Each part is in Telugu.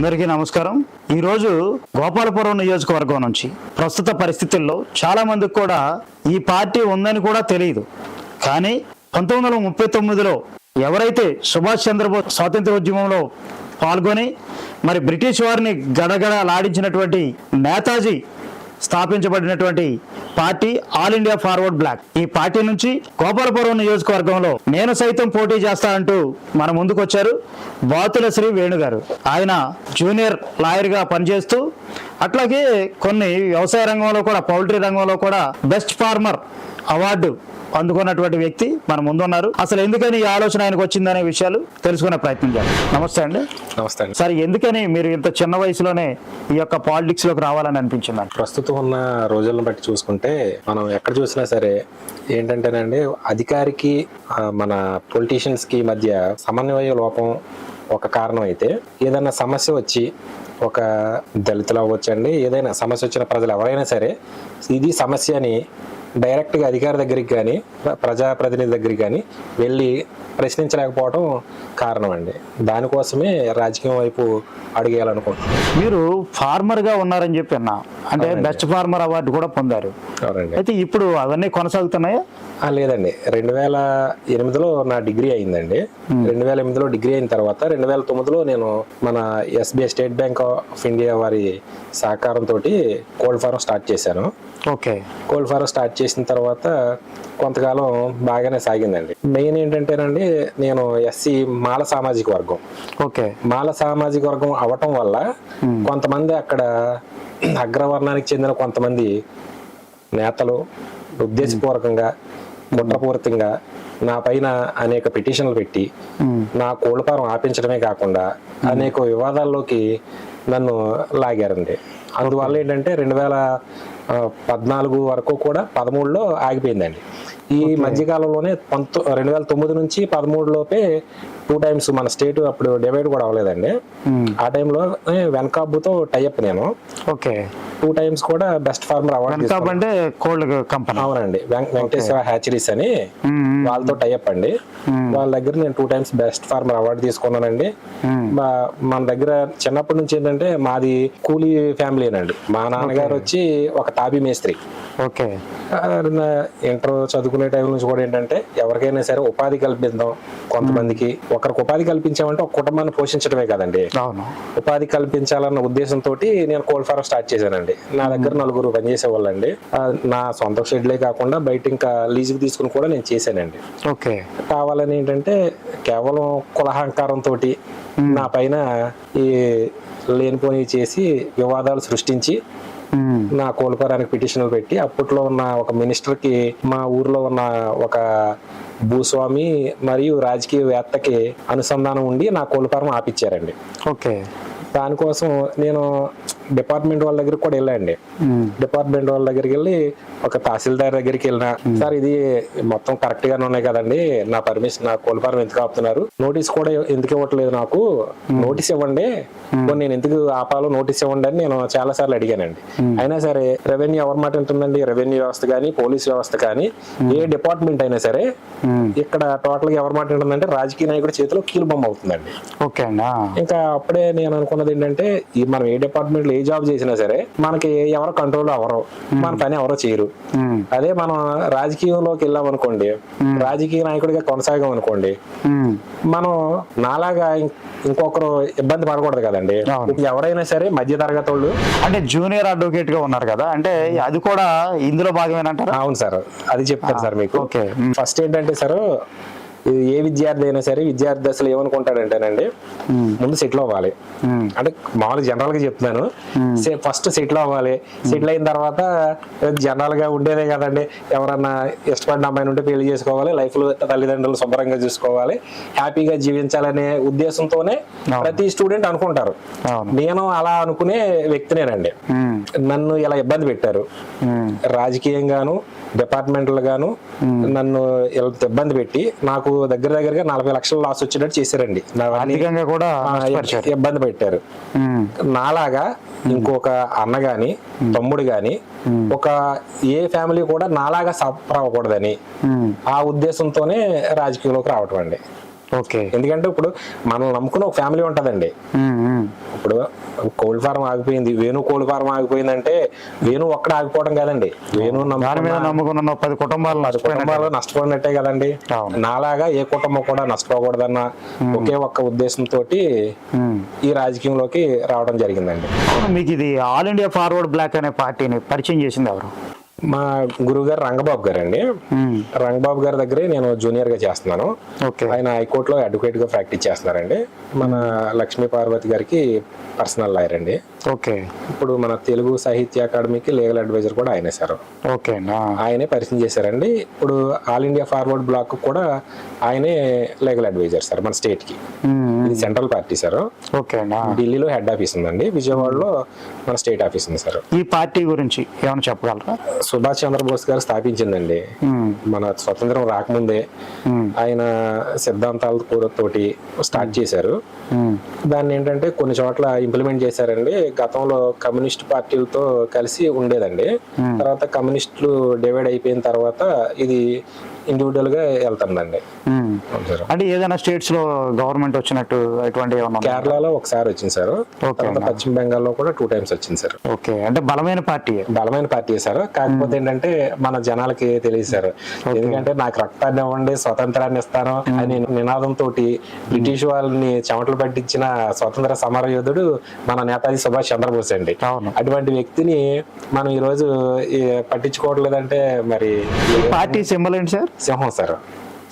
అందరికీ నమస్కారం. ఈరోజు గోపాలపురం నియోజకవర్గం నుంచి ప్రస్తుత పరిస్థితుల్లో చాలా మందికి కూడా ఈ పార్టీ ఉందని కూడా తెలియదు. కానీ పంతొమ్మిది వందల ముప్పై తొమ్మిదిలో ఎవరైతే సుభాష్ చంద్రబోస్ స్వాతంత్రోద్యమంలో పాల్గొని మరి బ్రిటిష్ వారిని గడగడ లాడించినటువంటి Netaji స్థాపించబడినటువంటి party All India Forward Bloc. ఈ పార్టీ నుంచి గోపాలపురం నియోజకవర్గంలో నేను సైతం పోటీ చేస్తా అంటూ మన ముందుకు వచ్చారు బాతుల శ్రీ వేణుగారు. ఆయన జూనియర్ లాయర్గా పనిచేస్తూ అట్లాగే కొన్ని వ్యవసాయ రంగంలో కూడా పౌల్ట్రీ రంగంలో కూడా బెస్ట్ ఫార్మర్ అవార్డు అందుకున్నటువంటి వ్యక్తి మన ముందున్నారు. అసలు ఎందుకని ఈ ఆలోచన ఆయనకు వచ్చిందనే విషయాలు తెలుసుకునే ప్రయత్నం చేద్దాం. నమస్తే అండి. నమస్తే అండి. సార్ ఎందుకని మీరు ఇంత చిన్న వయసులోనే ఈ యొక్క పాలిటిక్స్లోకి రావాలని అనిపించిందండి ప్రస్తుతం ఉన్న రోజులను బట్టి చూసుకుంటే మనం ఎక్కడ చూసినా సరే ఏంటంటేనండి అధికారికి మన పొలిటీషియన్స్కి మధ్య సమన్వయ లోపం ఒక కారణం అయితే ఏదైనా సమస్య వచ్చి ఒక దళితులు అవ్వచ్చండి. ఏదైనా సమస్య వచ్చిన ప్రజలు ఎవరైనా సరే ఇది సమస్య అని డైరెక్ట్గా అధికారి దగ్గరికి కానీ ప్రజాప్రతినిధి దగ్గరికి కానీ వెళ్ళి ప్రశ్నించలేకపోవడం కారణం అండి దానికోసమే రాజకీయం వైపు అడిగేయాలనుకుంటున్నాను మీరు ఫార్మర్గా ఉన్నారని చెప్పి అన్నా. అంటే. బెస్ట్ ఫార్మర్ అవార్డు కూడా పొందారు. అవునండి. అయితే ఇప్పుడు అవన్నీ కొనసాగుతున్నాయా? లేదండి. రెండు వేల ఎనిమిదిలో నా డిగ్రీ అయిందండి. రెండు వేల ఎనిమిదిలో డిగ్రీ అయిన తర్వాత రెండు వేల తొమ్మిదిలో నేను మన SBI state bank of India వారి సహకారంతో కోల్డ్ ఫారం స్టార్ట్ చేశాను. ఓకే. కోల్డ్ ఫారం స్టార్ట్ చేసిన తర్వాత కొంతకాలం బాగానే సాగిందండి. మెయిన్ ఏంటంటేనండి నేను ఎస్సీ మాల సామాజిక వర్గం. ఓకే. మాల సామాజిక వర్గం అవటం వల్ల కొంతమంది అక్కడ అగ్రవర్ణానికి చెందిన కొంతమంది నేతలు ఉద్దేశపూర్వకంగా కుట్రపూరితంగా నా పైన అనేక పిటిషన్లు పెట్టి నా కోళ్ళపారం ఆపించడమే కాకుండా అనేక వివాదాల్లోకి నన్ను లాగారండి. అందువల్ల ఏంటంటే రెండు వేల పద్నాలుగు వరకు కూడా పదమూడులో ఆగిపోయిందండి. ఈ మధ్యకాలంలోనే పంతొ రెండు వేల తొమ్మిది నుంచి పదమూడు లోపే టూ టైమ్స్ మన స్టేట్ అప్పుడు డివైడ్ కూడా అవ్వలేదండి. ఆ టైంలో వెనకాబుతో టైఅప్ నేను. ఓకే. టూ టైమ్స్ కూడా బెస్ట్ ఫార్మర్ అవార్డు అంటే కోల్డ్ కంపెనీ. అవునండి. వెంకటేశ్వర హ్యాచరీస్ అని వాళ్ళతో టైఅప్ అండి. వాళ్ళ దగ్గర నేను two times best farmer award తీసుకున్నానండి. మా- మన దగ్గర చిన్నప్పటి నుంచి ఏంటంటే మాది కూలీ ఫ్యామిలీనండి. మా నాన్నగారు వచ్చి ఒక తాబీ మేస్త్రి. ఓకే. ఇంటర్ చదువుకునే టైం నుంచి కూడా ఏంటంటే ఎవరికైనా సరే ఉపాధి కల్పిద్దాం కొంతమందికి. ఒకరికి ఉపాధి కల్పించామంటే ఒక కుటుంబాన్ని పోషించడమే కదండి. అవును. ఉపాధి కల్పించాలన్న ఉద్దేశంతో నేను కోల్డ్ ఫారం స్టార్ట్ చేశానండి. నా దగ్గర నలుగురు పనిచేసే వాళ్ళండి నా సొంత షెడ్లే కాకుండా బయట ఇంకా లీజుకి తీసుకుని కూడా నేను చేశానండి. ఓకే. కావాలని ఏంటంటే కేవలం కులహంకారంతో నా పైన ఈ లేనిపోని చేసి వివాదాలు సృష్టించి నా కోల్ఫారానికి పిటిషన్లు పెట్టి అప్పట్లో ఉన్న ఒక మినిస్టర్కి మా ఊర్లో ఉన్న ఒక భూస్వామి మరియు రాజకీయవేత్తకి అనుసంధానం ఉండి నా కోల్ఫారం ఆపిచ్చారండి. ఓకే. దానికోసం నేను డిపార్ట్మెంట్ వాళ్ళ దగ్గరికి కూడా వెళ్ళండి డిపార్ట్మెంట్ వాళ్ళ దగ్గరికి వెళ్ళి ఒక తహసీల్దార్ దగ్గరికి వెళ్ళిన సార్ ఇది మొత్తం కరెక్ట్ గానే ఉన్నాయి కదండి నా పర్మిషన్ నా కోల్ఫారం ఎందుకు ఆపుతున్నారు? నోటీస్ కూడా ఎందుకు ఇవ్వట్లేదు నాకు? నోటీస్ ఇవ్వండి. నేను ఎందుకు ఆపాలో నోటీస్ ఇవ్వండి అని నేను చాలా సార్లు అడిగానండి. అయినా సరే రెవెన్యూ ఎవరి మాట ఉంటుందండి రెవెన్యూ వ్యవస్థ కానీ పోలీస్ వ్యవస్థ కానీ ఏ డిపార్ట్మెంట్ అయినా సరే ఇక్కడ టోటల్గా ఎవరి మాట ఉంటుందంటే రాజకీయ నాయకుడి చేతిలో కీలు బొమ్మ అవుతుందండి. ఓకే అండి ఇంకా అప్పుడే నేను అనుకున్నది ఏంటంటే ఈ మనం ఏ డిపార్ట్మెంట్లో ఏ జాబ్ చేసినా సరే మనకి ఎవరో కంట్రోల్ ఎవరో మన పని ఎవరో చేయరు. అదే మనం రాజకీయంలోకి వెళ్ళాం అనుకోండి రాజకీయ నాయకుడిగా కొనసాగాం అనుకోండి మనం నాలాగా ఇంకొకరు ఇబ్బంది పడకూడదు కదండి. ఎవరైనా సరే మధ్య తరగతి వాళ్ళు అంటే జూనియర్ అడ్వకేట్గా ఉన్నారు కదా అంటే అది కూడా ఇందులో భాగమేనంటారా? అవును సార్. అది చెప్తాను సార్ మీకు. ఫస్ట్ ఏంటంటే సార్ ఏ విద్యార్థి అయినా సరే విద్యార్థి అసలు ఏమనుకుంటాడంటేనండి ముందు సెటిల్ అవ్వాలి. అంటే మామూలు జనరల్గా చెప్తున్నాను. ఫస్ట్ సెటిల్ అవ్వాలి. సెటిల్ అయిన తర్వాత జనరల్గా ఉండేదే కదండి. ఎవరన్నా ఇష్టపడిన అమ్మాయిని ఉంటే పెళ్ళి చేసుకోవాలి లైఫ్లో తల్లిదండ్రులు శుభ్రంగా చూసుకోవాలి హ్యాపీగా జీవించాలనే ఉద్దేశంతోనే ప్రతి స్టూడెంట్ అనుకుంటారు. నేను అలా అనుకునే వ్యక్తినేనండి. నన్ను ఇలా ఇబ్బంది పెట్టారు. రాజకీయంగాను డిపార్ట్మెంటల్ గాను నన్ను ఇబ్బంది పెట్టి నాకు దగ్గర దగ్గరగా నలభై లక్షల లాస్ వచ్చేటట్టు చేశారండి. కూడా ఇబ్బంది పెట్టారు. నాలాగా ఇంకొక అన్న గాని తమ్ముడు గాని ఒక ఏ ఫ్యామిలీ కూడా నాలాగా సఫర్ అవ్వకూడదని ఆ ఉద్దేశంతోనే రాజకీయంలోకి రావటం అండి. ఓకే. ఎందుకంటే ఇప్పుడు మనం నమ్ముకున్న ఒక ఫ్యామిలీ ఉంటదండి. ఇప్పుడు కోల్డ్ ఫార్మ్ ఆగిపోయింది. వేణు కోల్డ్ ఫార్మ్ ఆగిపోయిందంటే వేణు ఒక్కడ ఆగిపోవడం కదండి. వేణు నమ్ముకున్న పది కుటుంబాలు. కుటుంబాలు నష్టపోయినట్టే కదండి. నాలాగా ఏ కుటుంబం కూడా నష్టపోకూడదన్న ఒకే ఒక్క ఉద్దేశంతో. ఈ రాజకీయంలోకి రావడం జరిగిందండి. మీకు ఇది ఆల్ ఇండియా ఫార్వర్డ్ బ్లాక్ అనే పార్టీని పరిచయం చేసింది ఎవరు? మా గురువు గారు రంగబాబు గారు అండి. రంగబాబు గారి దగ్గరే నేను జూనియర్గా చేస్తున్నాను. ఓకే. ఆయన హైకోర్టులో అడ్వకేట్గా ప్రాక్టీస్ చేస్తున్నారండి. మన లక్ష్మీ పార్వతి గారికి పర్సనల్ లాయర్ అండి. ఓకే. ఇప్పుడు మన తెలుగు సాహిత్య అకాడమీకి లీగల్ అడ్వైజర్ కూడా ఆయనే సార్. ఓకే ఆయనే పరిచయం చేశారండి. ఇప్పుడు ఆల్ ఇండియా ఫార్వర్డ్ బ్లాక్ కూడా ఆయనే లీగల్ అడ్వైజర్ సార్ మన స్టేట్కి. ఇది సెంట్రల్ పార్టీ సార్. ఓకే ఢిల్లీలో హెడ్ ఆఫీస్ ఉందండి. విజయవాడలో మన స్టేట్ ఆఫీస్ ఉంది సార్. ఈ పార్టీ గురించి ఏమైనా చెప్పగలరా? సుభాష్ చంద్రబోస్ గారు స్థాపించిందండి. మన స్వతంత్రం రాకముందే ఆయన సిద్ధాంతాలతోటి స్టార్ట్ చేశారు. దాన్ని ఏంటంటే కొన్ని చోట్ల ఇంప్లిమెంట్ చేశారండి. గతంలో కమ్యూనిస్ట్ పార్టీలతో కలిసి ఉండేదండి. తర్వాత కమ్యూనిస్టులు డివైడ్ అయిపోయిన తర్వాత ఇది ఇండివిజువల్గా వెళ్తుందండి. అంటే ఏదైనా స్టేట్స్లో గవర్నమెంట్ వచ్చినట్టు ఉన్నాయా? కేరళలో ఒకసారి వచ్చింది సార్. పశ్చిమ బెంగాల్లో కూడా టూ టైమ్స్ వచ్చింది సార్. ఓకే. అంటే బలమైన పార్టీ. బలమైన పార్టీ సార్. కాకపోతే ఏంటంటే మన జనాలకి తెలియదు సార్. ఎందుకంటే నాకు రక్తాన్ని ఇవ్వండి స్వతంత్రాన్ని ఇస్తాను అని నినాదం తోటి బ్రిటిష్ వాళ్ళని చెమటలు పట్టించిన స్వతంత్ర సమర యోధుడు మన నేతాజీ సుభాష్ చంద్రబోస్ అండి. అవును. అటువంటి వ్యక్తిని మనం ఈ రోజు పట్టించుకోవట్లేదంటే మరి పార్టీ సింబల్ ఏంటి సార్? సింహం సార్.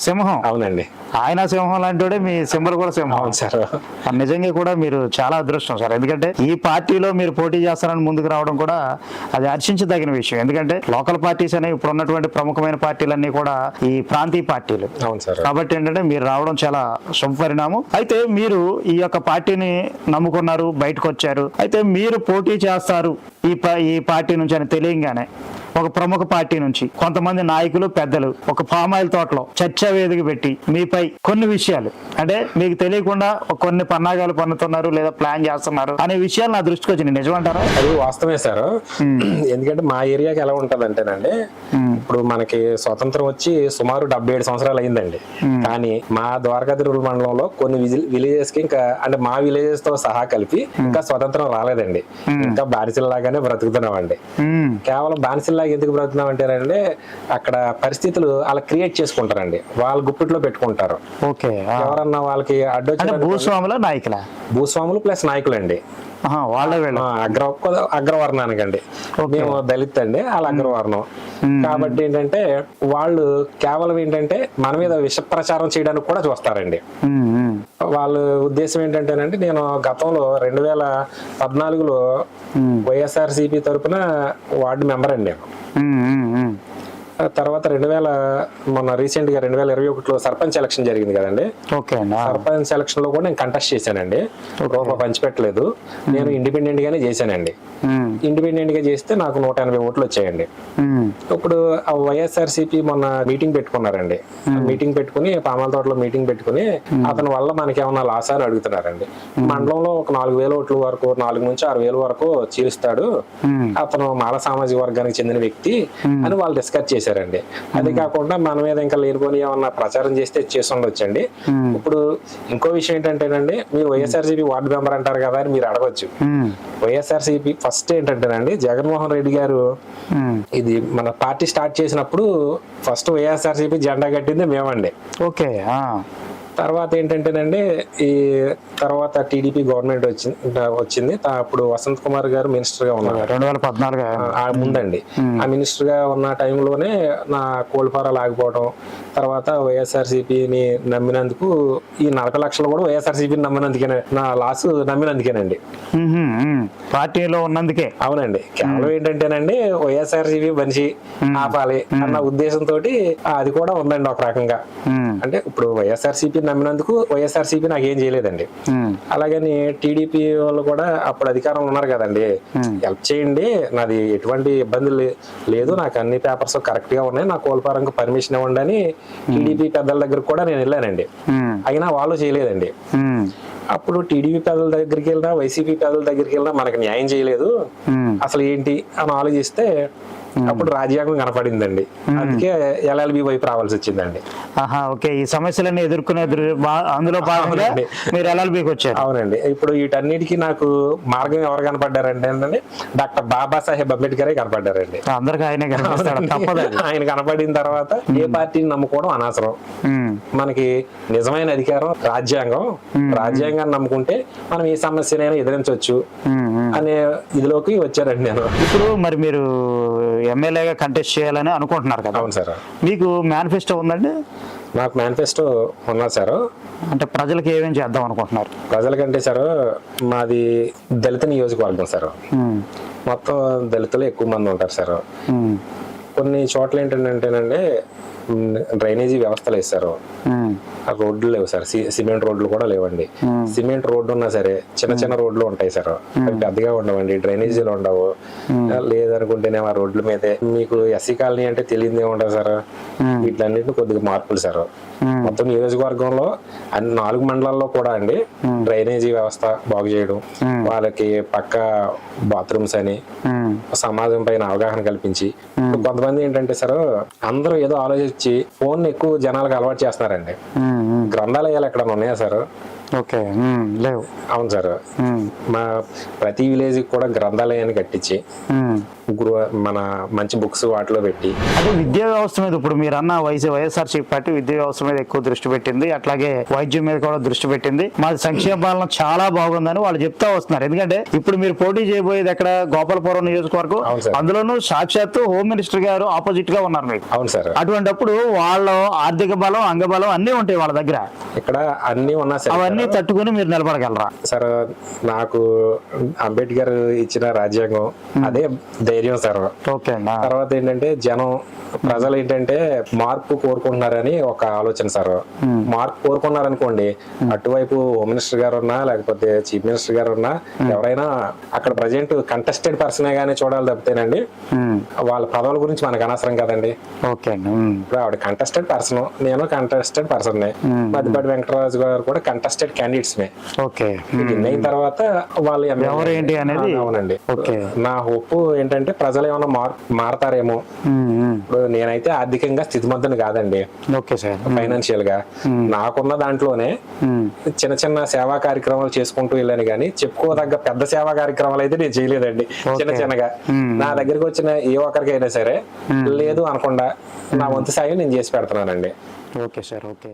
సింహం? అవునండి. ఆయన సింహం లాంటి మీ సింబల్ కూడా సింహం. అవును సార్. నిజంగా కూడా మీరు చాలా అదృష్టం సార్. ఎందుకంటే ఈ పార్టీలో మీరు పోటీ చేస్తారని ముందుకు రావడం కూడా అది హర్షించదగిన విషయం. ఎందుకంటే లోకల్ పార్టీస్ అనేవి ఇప్పుడు ఉన్నటువంటి ప్రముఖమైన పార్టీలన్నీ కూడా ఈ ప్రాంతీయ పార్టీలు. అవును సార్. కాబట్టి ఏంటంటే మీరు రావడం చాలా శుభ పరిణామం. అయితే మీరు ఈ యొక్క పార్టీని నమ్ముకున్నారు బయటకు వచ్చారు. అయితే మీరు పోటీ చేస్తారు ఈ ఈ పార్టీ నుంచి అని తెలియంగానే ఒక ప్రముఖ పార్టీ నుంచి కొంతమంది నాయకులు పెద్దలు ఒక ఫామ్ ఆయిల్ తోటలో చర్చా వేదిక పెట్టి మీపై కొన్ని విషయాలు అంటే మీకు తెలియకుండా కొన్ని పన్నాగాలు పన్నుతున్నారు లేదా ప్లాన్ చేస్తున్నారు అనే విషయాలు నా దృష్టికి వచ్చినాయి. నిజమంటారా? అది వాస్తవమే సార్. ఎందుకంటే మా ఏరియాకి ఎలా ఉంటది అంటేనండి ఇప్పుడు మనకి స్వతంత్రం వచ్చి సుమారు డెబ్బై ఏడు సంవత్సరాలు అయిందండి. కానీ మా ద్వారకాతిరుల మండలంలో కొన్ని విలేజెస్కి ఇంకా అంటే మా విలేజెస్తో సహా కలిపి ఇంకా స్వతంత్రం రాలేదండి. ఇంకా బానిసల్లాగానే బ్రతుకుతున్నామండి. ఉమ్, కేవలం బానిసల్లాగా ఎందుకు బ్రతుకుతున్నాం అంటేనండి అక్కడ పరిస్థితులు అలా క్రియేట్ చేసుకుంటారండి. వాళ్ళ గుప్పిట్లో పెట్టుకుంటారు. ఓకే. ఎవరన్నా వాళ్ళకి అంటే అడ్డొచ్చిన భూస్వాముల నాయకుల? భూస్వాములు ప్లస్ నాయకులండి. వాళ్ళ వీళ్ళ అగ్ర అగ్రవర్ణానికండి. మేము దళిత్ అండి వాళ్ళ అగ్రవర్ణం. కాబట్టి ఏంటంటే వాళ్ళు కేవలం ఏంటంటే మన మీద విష ప్రచారం చేయడానికి కూడా చూస్తారండి. వాళ్ళ ఉద్దేశం ఏంటంటేనంటే నేను గతంలో రెండు వేల పద్నాలుగులో ఉమ్, వైఎస్ఆర్ సిపి తరపున వార్డు మెంబర్ అండి నేను. 嗯嗯嗯。తర్వాత రెండు వేల మొన్న రీసెంట్గా రెండు వేల ఇరవై ఒకటిలో సర్పంచ్ ఎలక్షన్ జరిగింది కదండి. ఓకే సర్పంచ్ ఎలక్షన్లో కూడా నేను కంటెస్ట్ చేశానండి. రూపాయి పంచిపెట్టలేదు. నేను ఇండిపెండెంట్ గానే చేశానండి. ఇండిపెండెంట్గా చేస్తే నాకు నూట ఎనభై ఓట్లు వచ్చాయండి. ఇప్పుడు ఆ వైఎస్ఆర్సీపీ మొన్న మీటింగ్ పెట్టుకున్నారండి. మీటింగ్ పెట్టుకుని పామాల తోటలో మీటింగ్ పెట్టుకుని అతని వల్ల మనకి ఏమన్నా లాసా అని అడుగుతున్నారండి మండలంలో ఒక నాలుగు వేల ఓట్ల వరకు నాలుగు నుంచి ఆరు వేల వరకు చీలుస్తాడు. ఉమ్, అతను మాల సామాజిక వర్గానికి చెందిన వ్యక్తి అని వాళ్ళు డిస్కస్ చేశారండి. అది కాకుండా మన మీద ఇంకా లేనిపోని ఏమన్నా ప్రచారం చేస్తే చేసి ఉండొచ్చండి ఇప్పుడు ఇంకో విషయం ఏంటంటేనండి మీరు వైఎస్ఆర్సీపీ వార్డు మెంబర్ అంటారు కదా అని మీరు అడగొచ్చు. వైఎస్ఆర్సీపీ ఫస్ట్ ఏంటంటేనండి జగన్మోహన్ రెడ్డి గారు. ఇది మన పార్టీ స్టార్ట్ చేసినప్పుడు ఫస్ట్ వైఎస్ఆర్సీపీ జెండా కట్టింది మేమండి. ఓకే తర్వాత ఏంటంటేనండి ఈ తర్వాత టీడీపీ గవర్నమెంట్ వచ్చింది వచ్చింది. అప్పుడు వసంత్ కుమార్ గారు మినిస్టర్గా ఉన్నారు. రెండు వేల పద్నాలుగు ముందండి. ఆ మినిస్టర్గా ఉన్న టైంలోనే నా కోల్ఫారాలు ఆగిపోవడం తర్వాత వైఎస్ఆర్సీపీని నమ్మినందుకు ఈ నలభై లక్షలు కూడా వైఎస్ఆర్సీపీని నమ్మినందుకే నా లాస్ నమ్మినందుకేనండి. పార్టీలో ఉన్నందుకే. అవునండి. కేవలం ఏంటంటేనండి వైఎస్ఆర్సీపీ మనిషి ఆపాలి అన్న ఉద్దేశంతో అది కూడా ఉందండి ఒక రకంగా. అంటే ఇప్పుడు వైఎస్ఆర్సీపీ నమ్మినందుకు వైఎస్ఆర్సీపీ నాకు ఏం చేయలేదండి అలాగని టీడీపీ వాళ్ళు కూడా అప్పుడు అధికారంలో ఉన్నారు కదండి. హెల్ప్ చేయండి. నాది ఎటువంటి ఇబ్బంది లే- లేదు. నాకు అన్ని పేపర్స్ కరెక్ట్గా ఉన్నాయి. నా కోల్పారంకు పర్మిషన్ ఇవ్వండి అని టీడీపీ పెద్దల దగ్గర కూడా నేను వెళ్ళానండి. అయినా వాళ్ళు చేయలేదండి. అప్పుడు టీడీపీ పెద్దల దగ్గరికి వెళ్ళినా వైసీపీ పెద్దల దగ్గరికి వెళ్ళినా మనకు న్యాయం చేయలేదు. అసలు ఏంటి అని ఆలోచిస్తే అప్పుడు రాజ్యాంగం కనపడిందండి. అందుకే ఎల్ఎల్బి వైపు రావాల్సి వచ్చిందండి. ఆహా ఓకే. ఈ సమస్యలన్నీ ఎదుర్కొనే అందులో భాగంగా. మీరు ఎల్ఎల్బికి వచ్చారు. అవునండి. ఇప్పుడు వీటన్నిటికీ నాకు మార్గం ఎవరు కనపడ్డారంటే ఏంటంటే డాక్టర్ బాబాసాహెబ్ అంబేద్కరే కనపడ్డారండి. అందరికి ఆయనే అది. ఆయన కనపడిన తర్వాత ఏ పార్టీని నమ్ముకోవడం అనవసరం. మనకి నిజమైన అధికారం రాజ్యాంగం. రాజ్యాంగాన్ని నమ్ముకుంటే మనం ఏ సమస్యనైనా ఎదిరించవచ్చు. అనే ఇదిలోకి వచ్చారండి నేను. ఇప్పుడు మరి మీరు ఎమ్మెల్యేగా కంటెస్ట్ చేయాలని అనుకుంటున్నారు కదా. అవును సార్. మీకు మేనిఫెస్టో ఉందండి? నాకు మేనిఫెస్టో ఉన్నది సార్. అంటే ప్రజలకు ఏమేం చేద్దాం అనుకుంటున్నారు? ప్రజలకంటే సార్ మాది దళిత నియోజకవర్గం సార్. మొత్తం దళితులు ఎక్కువ మంది ఉంటారు సార్. కొన్ని చోట్ల ఏంటంటేనండి డ్రైనేజీ వ్యవస్థలు వేస్తారు. రోడ్లు లేవు సార్. సిమెంట్ రోడ్లు కూడా లేవండి. సిమెంట్ రోడ్డు ఉన్నా సరే చిన్న చిన్న రోడ్లు ఉంటాయి సార్. పెద్దగా ఉండవండి. డ్రైనేజీలు ఉండవు. లేదనుకుంటేనే ఆ రోడ్ల మీదే. మీకు ఎస్సీ కాలనీ అంటే తెలియదే ఉండదు సార్ వీటిలన్నింటినీ కొద్దిగా మార్పులు సార్. మొత్తం నియోజకవర్గంలో అన్ని నాలుగు మండలాల్లో కూడా అండి డ్రైనేజీ వ్యవస్థ బాగు చేయడం. వాళ్ళకి పక్క బాత్రూమ్స్ అని సమాజం పైన అవగాహన కల్పించి. కొంతమంది ఏంటంటే సార్ అందరూ ఏదో ఆలోచించి ఫోన్ ఎక్కువ జనాలకు అలవాటు చేస్తున్నారండి. గ్రంథాలయాలు ఎక్కడ ఉన్నాయా సార్? ఓకే లేవు. అవును సార్. మా ప్రతి విలేజ్ కూడా గ్రంథాలయాన్ని కట్టించి. గృహ మన మంచి బుక్స్ వాటిలో పెట్టి అంటే విద్యా వ్యవస్థ మీద ఇప్పుడు మీరు అన్న వైఎస్ వైఎస్ఆర్సీ పార్టీ విద్యా వ్యవస్థ మీద ఎక్కువ దృష్టి పెట్టింది. అట్లాగే వైద్యం మీద కూడా దృష్టి పెట్టింది. మాది సంక్షేమ పాలన చాలా బాగుందని వాళ్ళు చెప్తా వస్తున్నారు. ఎందుకంటే ఇప్పుడు మీరు పోటీ చేయబోయేది ఎక్కడ? గోపాలపురం నియోజకవర్గం. అందులోనూ సాక్షాత్తు హోమ్ మినిస్టర్ గారు ఆపోజిట్గా ఉన్నారు మీకు. అవును సార్. అటువంటిప్పుడు వాళ్ళ ఆర్థిక బలం అంగబలం అన్నీ ఉంటాయి వాళ్ళ దగ్గర. ఇక్కడ అన్ని ఉన్నా సరే అవన్నీ తట్టుకుని మీరు నిలబడగలరా? సార్ నాకు అంబేద్కర్ ఇచ్చిన రాజ్యాంగం అదే ధైర్యం సార్. ఓకే అండి. తర్వాత ఏంటంటే జనం ప్రజలు ఏంటంటే మార్పు కోరుకుంటున్నారని ఒక ఆలోచన సార్. మార్పు కోరుకున్నారనుకోండి అటువైపు హోమ్ మినిస్టర్ గారు ఉన్నా లేకపోతే చీఫ్ మినిస్టర్ గారు ఉన్నా ఎవరైనా అక్కడ ప్రజెంట్ కంటెస్టెడ్ పర్సనే గానీ చూడాలి తప్పితేనండి వాళ్ళ పదవుల గురించి మనకు అనవసరం కదండి. ఓకే ఇప్పుడు ఆవిడ కంటెస్టెడ్ పర్సన్ నేను కంటెస్టెడ్ పర్సన్ మధ్యపాటి వెంకటరాజు గారు కూడా కంటెస్టెడ్ క్యాండిడేట్స్ మే ఓకే. అయిన తర్వాత వాళ్ళు. ఎవరు ఏంటి అనేది? అవునండి. ఓకే. నా హోప్ ఏంటంటే ప్రజలు ఏమైనా మార్ మారతారేమో. ఇప్పుడు నేనైతే ఆర్థికంగా స్థితిమంతుని కాదండి. Okay sir. ఫైనాన్షియల్గా నాకున్న దాంట్లోనే చిన్న చిన్న సేవా కార్యక్రమాలు చేసుకుంటూ వెళ్ళాను కానీ చెప్పుకోదగ్గ పెద్ద సేవా కార్యక్రమాలు అయితే నేను చేయలేదండి. చిన్న చిన్నగా. నా దగ్గరికి వచ్చిన ఏ ఒక్కరికైనా సరే లేదు అనకుండా నా వంతు సాయం నేను చేసి పెడుతున్నానండి. Okay sir. ఓకే.